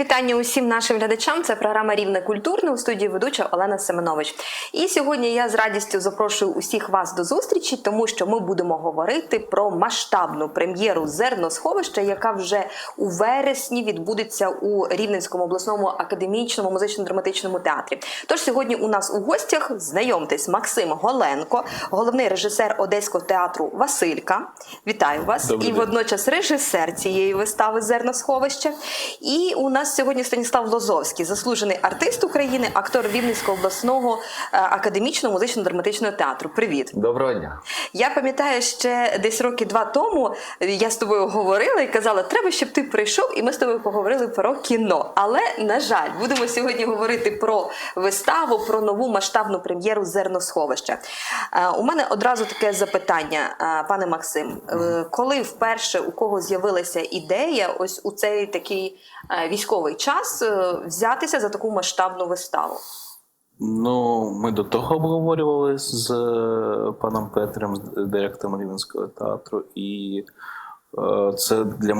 вітання усім нашим глядачам. Це програма Рівне культурне у студії ведуча Олена Семенович. І сьогодні я з радістю запрошую усіх вас до зустрічі, тому що ми будемо говорити про масштабну прем'єру зерносховища, яка вже у вересні відбудеться у Рівненському обласному академічному музично-драматичному театрі. Тож сьогодні у нас у гостях знайомтесь Максим Голенко, головний режисер Одеського театру Василька. Вітаю вас Добрий і водночас режисер цієї вистави Зерносховище. І у нас сьогодні Станіслав Лозовський, заслужений артист України, актор Рівненського обласного е, академічного музично-драматичного театру. Привіт! Доброго дня. Я пам'ятаю, ще десь роки два тому я з тобою говорила і казала, треба, щоб ти прийшов, і ми з тобою поговорили про кіно. Але на жаль, будемо сьогодні говорити про виставу, про нову масштабну прем'єру зерносховища. Е, У мене одразу таке запитання, е, пане Максим. Коли вперше у кого з'явилася ідея, ось у цей такий е, військовий час е, взятися за таку масштабну виставу? Ну, ми до того обговорювали з е, паном Петрем, з директором Рівненського театру, і е, це для,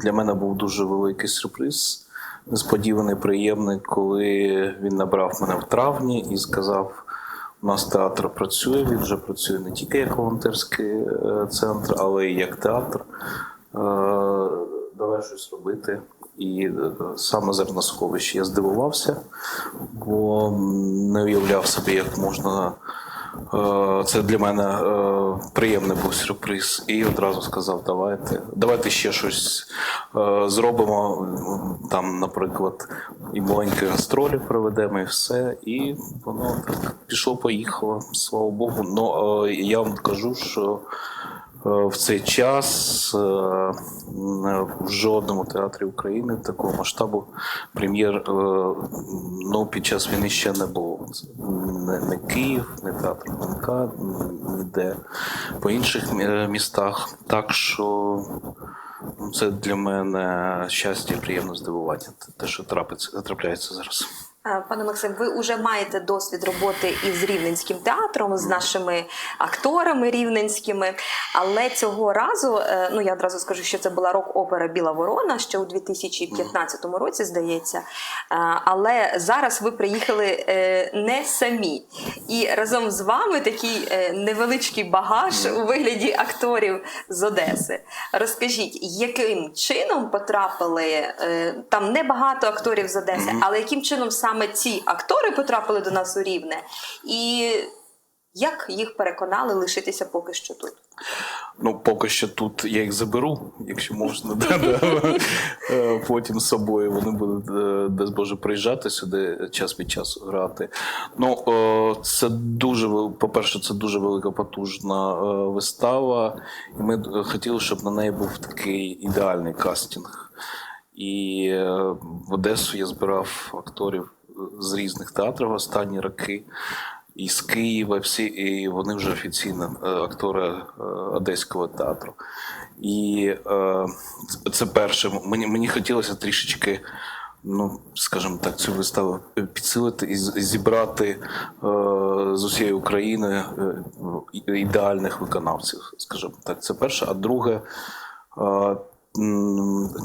для мене був дуже великий сюрприз. Несподіваний, приємний, коли він набрав мене в травні і сказав: у нас театр працює, він вже працює не тільки як волонтерський центр, але й як театр. Давай щось робити. І е, саме зерносховище я здивувався, бо не уявляв собі, як можна. е, Це для мене е, приємний був сюрприз. І одразу сказав: давайте, давайте ще щось зробимо. Там, наприклад, і маленькі гастролі проведемо, і все. І воно так пішло, поїхало, слава Богу. Ну я вам кажу, що в цей час е, в жодному театрі України такого масштабу прем'єр е, ну, під час війни ще не було. Не, не Київ, не театр Манка, ніде по інших містах. Так що ну, це для мене щастя і приємне здивування. Те, що трапиться, трапляється зараз. Е, Пане Максим, ви вже маєте досвід роботи із рівненським театром, з нашими акторами рівненськими. Але цього разу, е, ну я одразу скажу, що це була рок-опера Біла Ворона ще у 2015 році, здається. Е, Але зараз ви приїхали не самі. І разом з вами такий невеличкий багаж у вигляді акторів з Одеси. Розкажіть, яким чином потрапили там небагато акторів з Одеси, але яким чином саме ці актори потрапили до нас у Рівне, і як їх переконали лишитися поки що тут? Ну, поки що тут я їх заберу, якщо можна. да, да. Е, Потім з собою вони будуть, дасть Боже, приїжджати сюди час від часу грати. Ну, е, це дуже, по-перше, це дуже велика потужна е, вистава. І ми хотіли, щоб на неї був такий ідеальний кастинг. І в Одесу я збирав акторів з різних театрів останні роки. І з Києва всі, і вони вже офіційно е, актори е, Одеського театру. І е, це- перше. Мені, мені хотілося трішечки, ну, скажімо так, цю виставу підсилити і зібрати е, з усієї України е, ідеальних виконавців, скажімо так. Це перше. А друге, е,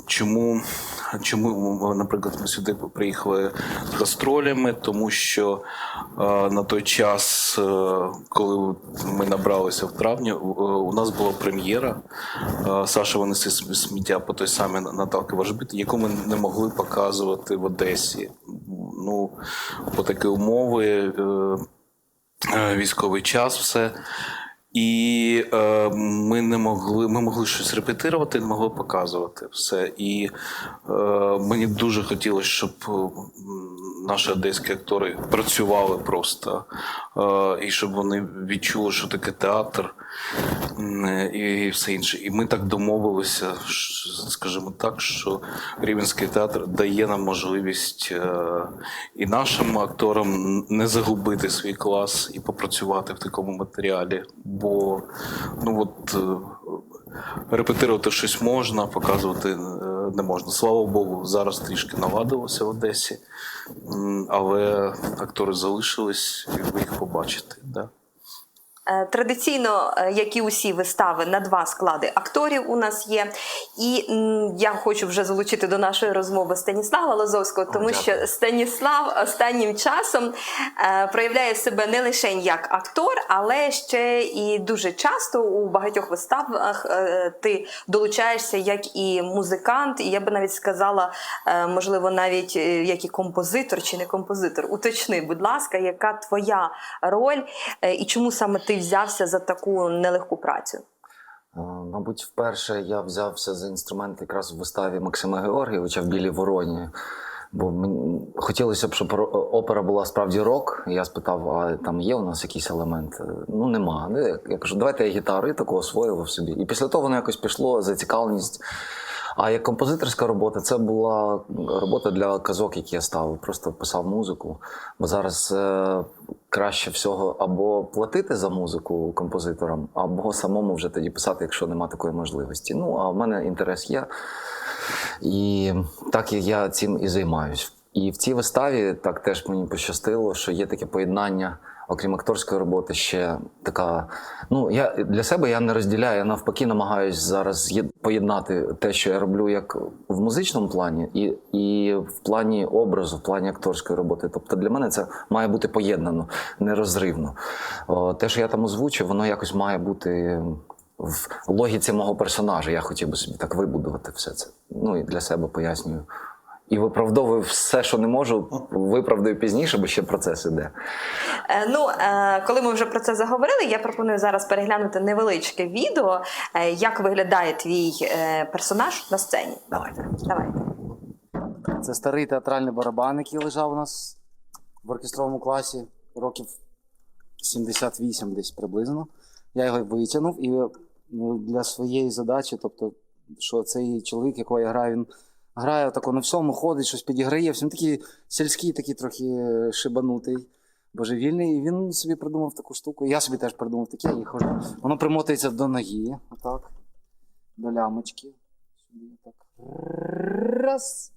чому, чому, наприклад, ми сюди приїхали з гастролями, тому що е, на той час, е, коли ми набралися в травні, е, у нас була прем'єра е, Саша Винеси сміття по той самій Наталки Важбіт, яку ми не могли показувати в Одесі. Ну, по такі умови, е, е, військовий час, все. І е, ми не могли, ми могли щось репетирувати, не могли показувати все. І е, мені дуже хотілося, щоб е, наші одеські актори працювали просто, е, і щоб вони відчули, що таке театр і все інше. І ми так домовилися, скажімо так, що Рівенський театр дає нам можливість е, і нашим акторам не загубити свій клас і попрацювати в такому матеріалі. Бо ну от е, репетирувати щось можна, показувати е, не можна. Слава Богу, зараз трішки наладилося в Одесі, але актори залишились, і ви їх побачите. Да? Е, Традиційно, е, як і усі вистави, на два склади акторів у нас є. І я хочу вже залучити до нашої розмови Станіслава Лозовського, тому дякую. що Станіслав останнім часом е, проявляє себе не лише як актор, але ще і дуже часто у багатьох виставах ти долучаєшся як і музикант, і я би навіть сказала, можливо, навіть як і композитор чи не композитор. Уточни, будь ласка, яка твоя роль і чому саме ти взявся за таку нелегку працю? Е, Мабуть, вперше я взявся за інструмент якраз в виставі Максима Георгійовича в Білій Вороні. Бо мені хотілося б, щоб опера була справді рок. Я спитав, а там є у нас якийсь елемент? Ну, нема. Ну, я кажу, давайте я гітару і таку освоював собі. І після того воно якось пішло зацікавленість. А як композиторська робота, це була робота для казок, які я ставив. Просто писав музику. Бо зараз е, краще всього або платити за музику композиторам, або самому вже тоді писати, якщо нема такої можливості. Ну, а в мене інтерес є. І так я цим і займаюсь. І в цій виставі так теж мені пощастило, що є таке поєднання, окрім акторської роботи, ще така. Ну, я для себе я не розділяю, я навпаки намагаюсь зараз поєднати те, що я роблю як в музичному плані, і, і в плані образу, в плані акторської роботи. Тобто для мене це має бути поєднано, нерозривно. Те, що я там озвучив, воно якось має бути в логіці мого персонажа. Я хотів би собі так вибудувати все це. Ну і для себе пояснюю. І виправдовую все, що не можу, виправдаю пізніше, бо ще процес іде. Е, Ну, е, коли ми вже про це заговорили, я пропоную зараз переглянути невеличке відео, е, як виглядає твій е, персонаж на сцені. Давайте. Давайте. Це старий театральний барабан, який лежав у нас в оркестровому класі років 78 десь приблизно. Я його витягнув і ну, для своєї задачі, тобто, що цей чоловік, якого я граю, він грає тако на всьому, ходить, щось підіграє. Він такий сільський, такий трохи шибанутий, божевільний. І він собі придумав таку штуку. Я собі теж придумав таке, і хожу. Воно примотується до ноги, отак, до лямочки. Так. Раз.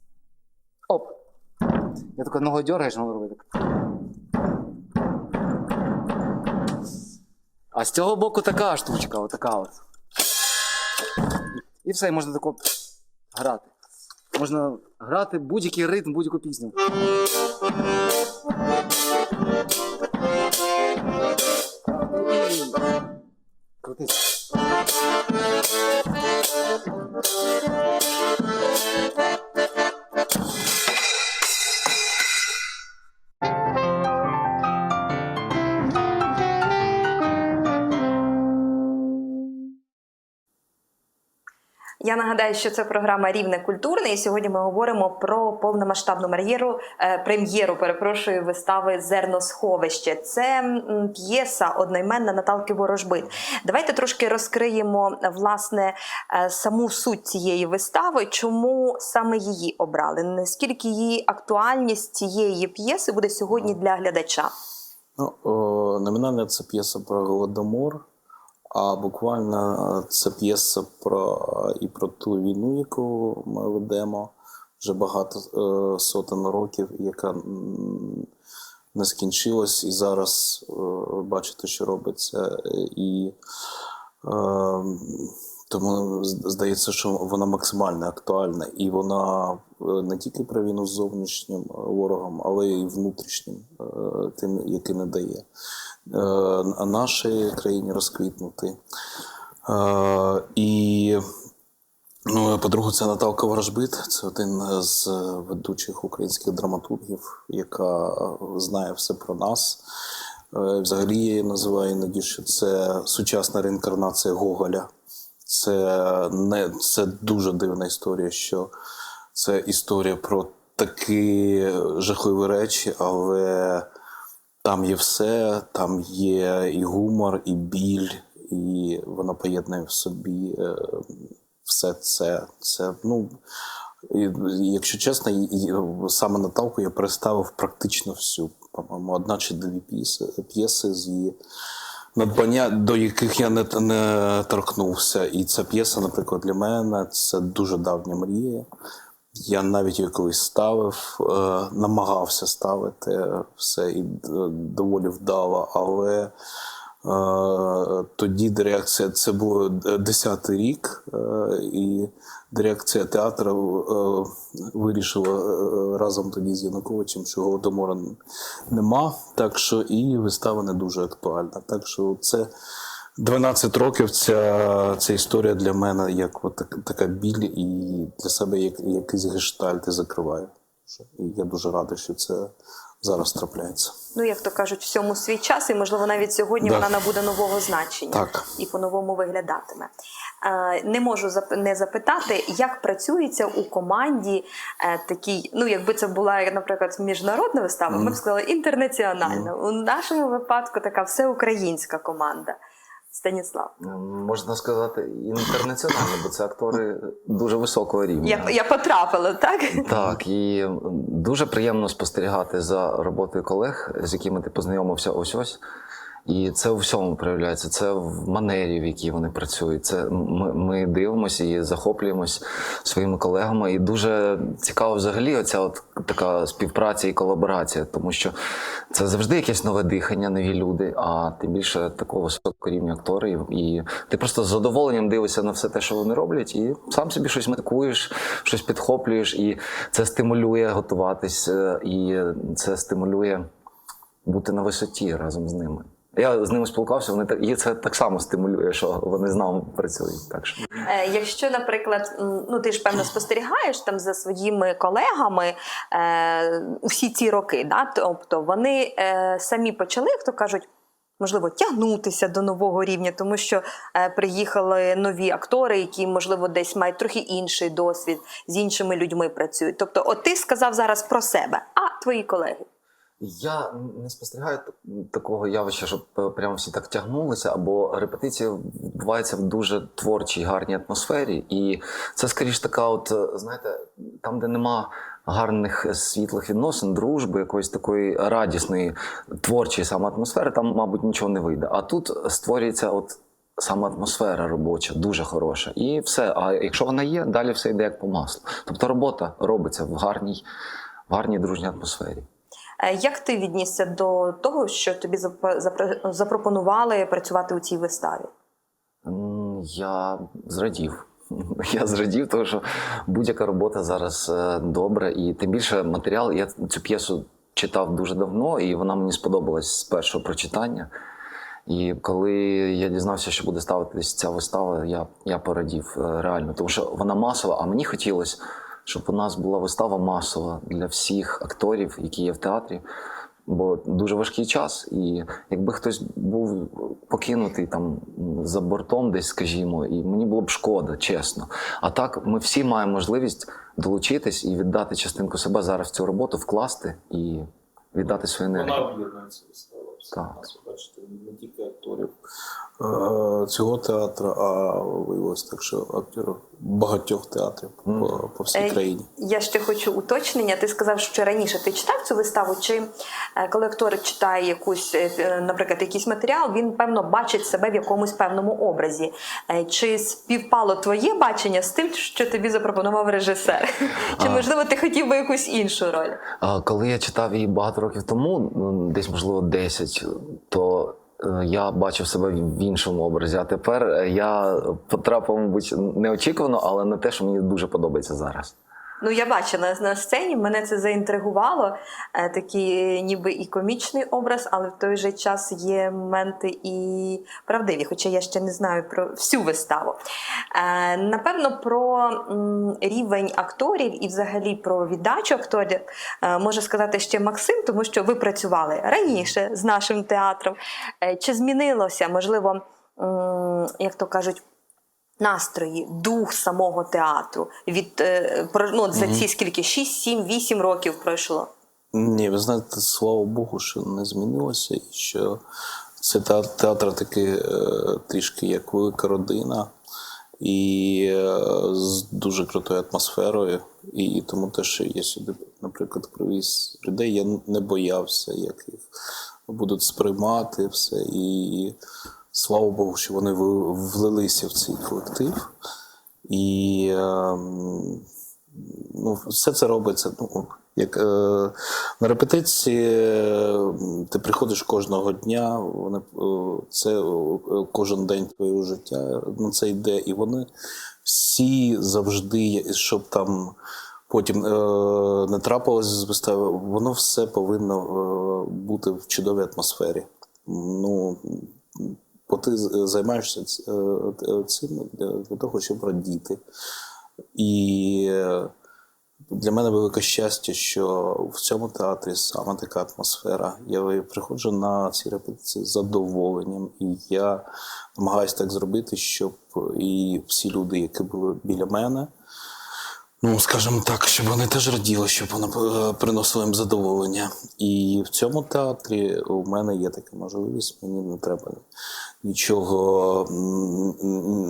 Оп. Я такой ногою дергаєш, воно робить. А з цього боку така штучка, отака от. І все, і можна тако грати. Можна грати будь-який ритм, будь-яку пісню. Крутись. Нагадаю, що це програма Рівне культурне, і сьогодні ми говоримо про повномасштабну мар'єру, е, прем'єру, перепрошую, вистави Зерносховище. Це п'єса одноіменна Наталки Ворожбит. Давайте трошки розкриємо власне е, саму суть цієї вистави, чому саме її обрали. Наскільки її актуальність цієї п'єси буде сьогодні для глядача? Ну, о, номінально це п'єса про Голодомор, а буквально е, це п'єса про і про ту війну, яку ми ведемо вже багато е, сотень років, яка не скінчилась, і зараз е, бачите, що робиться. е, І е, тому здається, що вона максимально актуальна, і вона е, не тільки про війну з зовнішнім е, ворогом, але й внутрішнім, е, тим, який не дає е, нашій країні розквітнути. Е, І Ну, по-друге, це Наталка Ворожбит. Це один з ведучих українських драматургів, яка е, знає все про нас. Е, Взагалі я її називаю іноді, що це сучасна реінкарнація Гоголя. Це не це дуже дивна історія, що це історія про такі жахливі речі, але там є все, там є і гумор, і біль, і вона поєднує в собі е, все це. Це, ну, і, якщо чесно, саме Наталку я представив практично всю. По-моєму, одна чи дві п'єси, п'єси з її надбання, до яких я не, не торкнувся. І ця п'єса, наприклад, для мене це дуже давня мрія. Я навіть її колись ставив, е, намагався ставити все і доволі вдало, але Е, Тоді дирекція, це був 10-й рік, е, і дирекція театру е, вирішила е, разом тоді з Януковичем, що Голодомора нема, так що і вистава не дуже актуальна. Так що це 12 років ця, ця історія для мене як от така біль, і для себе як, якийсь гештальт і закриваю. І я дуже радий, що це зараз трапляється. Ну, як то кажуть, всьому свій час, і можливо навіть сьогодні Да. вона набуде нового значення Так. і по-новому виглядатиме. Е, не можу не запитати, як працюється у команді е, такій, ну якби це була, наприклад, міжнародна вистава, ми б сказали інтернаціональна. У нашому випадку така всеукраїнська команда. Станіслав. Можна сказати, інтернаціонально, бо це актори дуже високого рівня. Я, я потрапила, так? Так, і дуже приємно спостерігати за роботою колег, з якими ти познайомився ось ось. І це у всьому проявляється. Це в манері, в якій вони працюють. Це ми, ми дивимося і захоплюємось своїми колегами. І дуже цікаво взагалі оця от така співпраця і колаборація, тому що це завжди якесь нове дихання, нові люди, а тим більше такого високого рівня акторів. І ти просто з задоволенням дивишся на все те, що вони роблять, і сам собі щось метикуєш, щось підхоплюєш, і це стимулює готуватись, е, і це стимулює бути на висоті разом з ними. Я з ними спілкувався, вони так і це так само стимулює, що вони з нами працюють. Так що Е, Якщо, наприклад, ну ти ж певно спостерігаєш там за своїми колегами е, усі ці роки, да? тобто вони е, самі почали, як то кажуть. Можливо, тягнутися до нового рівня, тому що е, приїхали нові актори, які, можливо, десь мають трохи інший досвід, з іншими людьми працюють. Тобто, от ти сказав зараз про себе, а твої колеги. Я не спостерігаю такого явища, щоб е, прямо всі так тягнулися, або репетиція відбувається в дуже творчій, гарній атмосфері. І це скоріш така, от е, знаєте, там, де нема гарних е, світлих відносин, дружби, якоїсь такої радісної, творчої саме атмосфери, там, мабуть, нічого не вийде. А тут створюється от. Саме атмосфера робоча, дуже хороша. І все. А якщо вона є, далі все йде як по маслу. Тобто робота робиться в гарній, в гарній дружній атмосфері. Е, Як ти віднісся до того, що тобі зап- запропонували працювати у цій виставі? Я зрадів. Я зрадів, тому що будь-яка робота зараз е, добра, і тим більше матеріал. Я цю п'єсу читав дуже давно, і вона мені сподобалась з першого прочитання. І коли я дізнався, що буде ставитись ця вистава, я, я порадів е, реально, тому що вона масова, а мені хотілося, щоб у нас була вистава масова для всіх акторів, які є в театрі. Бо дуже важкий час, і якби хтось був покинутий там за бортом, десь, скажімо, і мені було б шкода, чесно. А так ми всі маємо можливість долучитись і віддати частинку себе зараз в цю роботу, вкласти і віддати свою енергію. об'єднується вистава. Так. Бачите, не тільки акторів е, цього театру, а виявилось так, що акторів багатьох театрів по, по всій Е, країні. Я ще хочу уточнення. Ти сказав, що раніше ти читав цю виставу, чи е, коли актор читає якусь, е, наприклад, якийсь матеріал, він певно бачить себе в якомусь певному образі. Чи співпало твоє бачення з тим, що тобі запропонував режисер? Чи можливо ти хотів би якусь іншу роль? Коли я читав її багато років тому, ну, десь можливо 10, то я бачив себе в іншому образі. А тепер е, я потрапив, мабуть, неочікувано, але не те, що мені дуже подобається зараз. Ну, я бачила на сцені, мене це заінтригувало. Е, Такий ніби і комічний образ, але в той же час є моменти і правдиві, хоча я ще не знаю про всю виставу. Е, Напевно, про рівень акторів і взагалі про віддачу акторів е, може сказати ще Максим, тому що ви працювали раніше з нашим театром. Е, Чи змінилося, можливо, як то кажуть, настрої, дух самого театру від е, ну, за ці скільки 6, 7, 8 років пройшло. Ні, ви знаєте, слава Богу, що не змінилося, і що це театр, театр такий е, трішки як велика родина, і е, з дуже крутою атмосферою. І, і тому те, що я сюди, наприклад, привіз людей, я не боявся, як їх будуть сприймати все. І слава Богу, що вони влилися в цей колектив. І ем, ну, все це робиться. Ну, Як, е, на репетиції е, ти приходиш кожного дня, вони, е, це е, кожен день твого життя на це йде, і вони всі завжди, щоб там потім е, не трапилось з вистави, воно все повинно е, бути в чудовій атмосфері. Ну, ти займаєшся е, цим для, того, щоб радіти. І е, для мене велике щастя, що в цьому театрі саме така атмосфера. Я приходжу на ці репетиції з задоволенням, і я намагаюся так зробити, щоб і всі люди, які були біля мене, ну скажімо так, щоб вони теж раділи, щоб воно е, приносило їм задоволення. І в цьому театрі у мене є така можливість, мені не треба нічого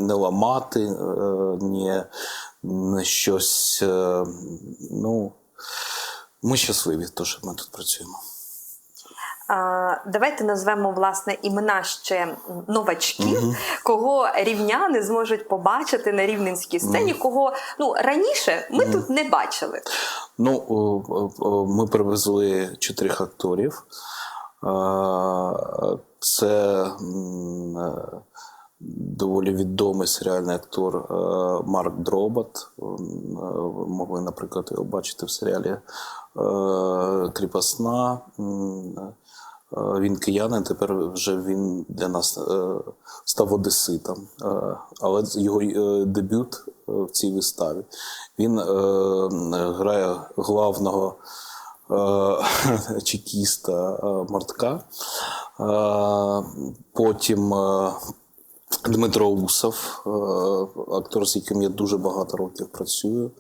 не ламати, е, ні, щось. е, Ну, ми щасливі, то, що ми тут працюємо. Давайте назвемо власне імена ще новачків, кого рівняни зможуть побачити на рівненській сцені, кого ну раніше ми тут не бачили. Ну, ми привезли чотирьох акторів. Це е, доволі відомий серіальний актор е, Марк Дробат. М, е, Ви могли, наприклад, його бачити в серіалі Кріпосна. Е, Він киянин, тепер вже він для нас е, став одеситом. Е, Але його дебют в цій виставі. Він грає главного чекіста Мартка. Потім Дмитро Усов, актор, з яким я дуже багато років працюю,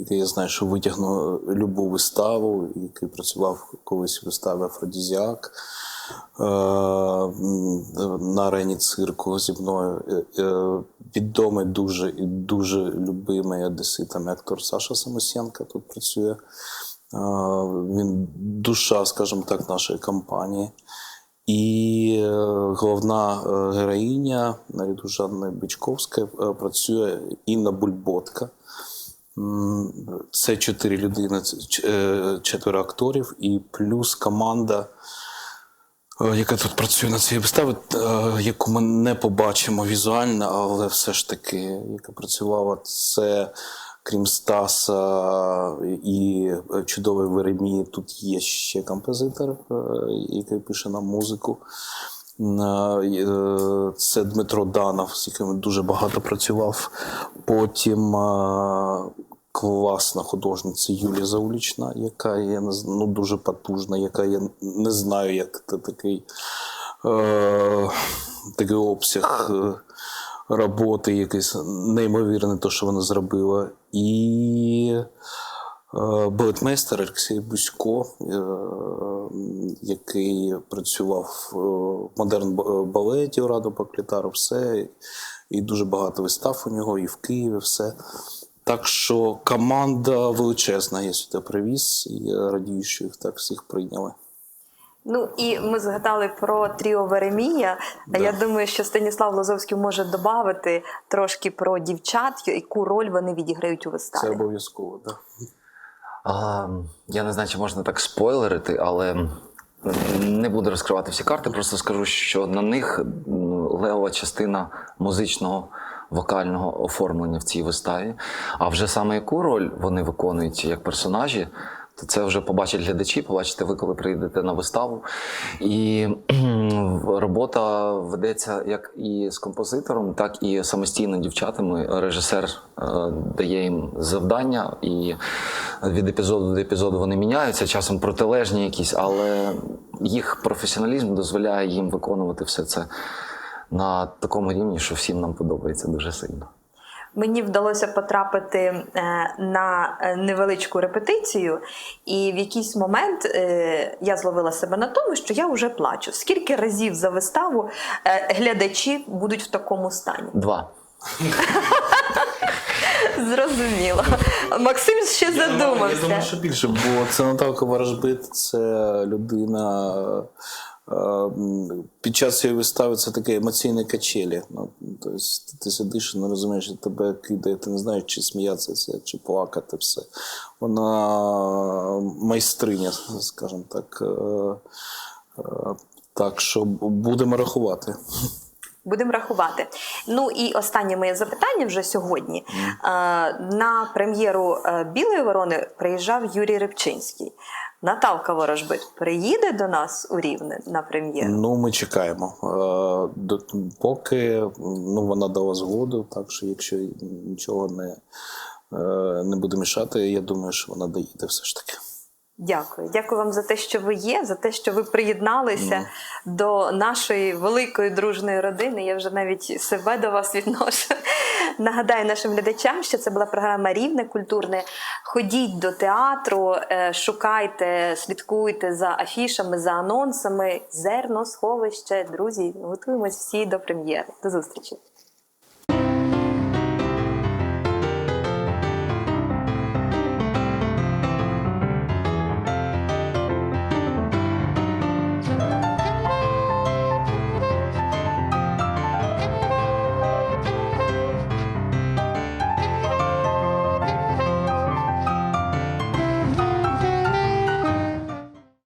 який я знаю, що витягнув любу виставу, який працював колись у виставі Афродізіак е, на арені цирку зі мною. Е, е, Відомий дуже і дуже любимий одеситами актор Саша Самосенко тут працює. Е, Він душа, скажімо так, нашої компанії. І е, головна е, героїня наряду Бичковською е, працює Інна Бульботка. Це чотири людини, е, четверо акторів, і плюс команда, е, яка тут працює на цій виставі, е, яку ми не побачимо візуально, але все ж таки, яка працювала, це крім Стаса і чудової Веремії, тут є ще композитор, який пише нам музику. Е, Це Дмитро Данов, з яким дуже багато працював. Потім е, класна художниця Юлія Заулічна, яка є ну, дуже потужна, яка я не знаю, як це такий, е, такий обсяг е, роботи, якийсь неймовірний, то, що вона зробила. І балетмейстер Олексій Бузько, е, який працював е, в модерн балеті у Раду Поклітару, все. І дуже багато вистав у нього, і в Києві все. Так що команда величезна, я сюди привіз, і я радію, що їх так всіх прийняли. Ну і ми згадали про тріо Веремія. Да. Я думаю, що Станіслав Лозовський може додати трошки про дівчат, яку роль вони відіграють у Це обов'язково, так. А, я не знаю, чи можна так спойлерити, але не буду розкривати всі карти, просто скажу, що на них левова частина музичного вокального оформлення в цій виставі. А вже саме яку роль вони виконують як персонажі, це вже побачать глядачі, побачите ви, коли прийдете на виставу. І робота ведеться як і з композитором, так і самостійно дівчатами. Режисер е, дає їм завдання, і від епізоду до епізоду вони міняються, часом протилежні якісь, але їх професіоналізм дозволяє їм виконувати все це на такому рівні, що всім нам подобається дуже сильно. Мені вдалося потрапити е, на е, невеличку репетицію, і в якийсь момент е, я зловила себе на тому, що я вже плачу. Скільки разів за виставу е, глядачі будуть в такому стані? Два. Зрозуміло. Максим ще Я думаю, задумався. що більше, бо це Наталка Ворожбит, це людина, під час цієї вистави це таке емоційне качелі. Ну, тобто ти сидиш і не розумієш, що тебе кидає, ти не знаєш, чи сміятися, чи плакати все. Вона майстриня, скажімо так. Е, е, Так що будемо рахувати. Будемо рахувати. Ну і останнє моє запитання вже сьогодні. Е, На прем'єру е, Білої ворони приїжджав Юрій Рибчинський. Наталка Ворожбит приїде до нас у Рівне на прем'єру. Ну, ми чекаємо. Е, поки ну, вона дала згоду, так що якщо нічого не, е, не буде мішати, я думаю, що вона доїде все ж таки. Дякую. Дякую вам за те, що ви є, за те, що ви приєдналися до нашої великої дружної родини. Я вже навіть себе до вас відношу. Нагадаю нашим глядачам, що це була програма Рівне культурне. Ходіть до театру, е, шукайте, слідкуйте за афішами, за анонсами. Зерно, сховище. Друзі, готуємось всі до прем'єри. До зустрічі.